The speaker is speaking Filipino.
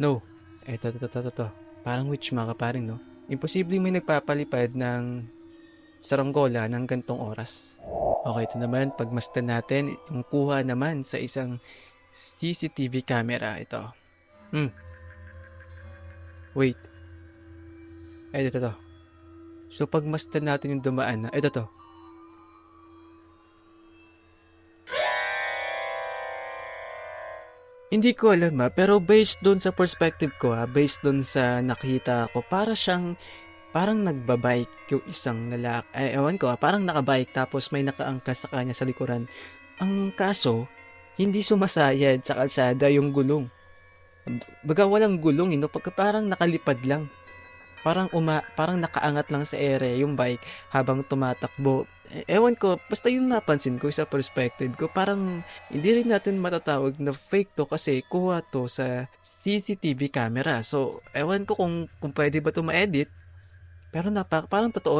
No. Eto, to, to, to, to, to. Parang witch mga kaparing, no? Imposible may nagpapalipad ng saranggola ng gantong oras. Okay, ito naman, pagmasdan natin, yung kuha naman sa isang CCTV camera. Ito. Hmm. Wait. Ay, ito, to. So, pagmasdan natin yung dumaan na, ito to. Hindi ko alam ha, pero based doon sa perspective ko ha, based doon sa nakita ko, para siyang, parang nagbabike yung isang lalaki. Eh, ewan ko ha, parang nakabike tapos may nakaangkas sa kanya sa likuran. Ang kaso, hindi sumasayad sa kalsada yung gulong. Baga walang gulong, eh, no? Pagka parang nakalipad lang. Parang uma, parang nakaangat lang sa ere yung bike habang tumatakbo. Ewan ko, basta yung napansin ko sa perspective ko, parang hindi rin natin matatawag na fake to kasi kuha to sa CCTV camera. So, ewan ko kung, kung pwede ba to ma-edit. Pero napa, parang totoo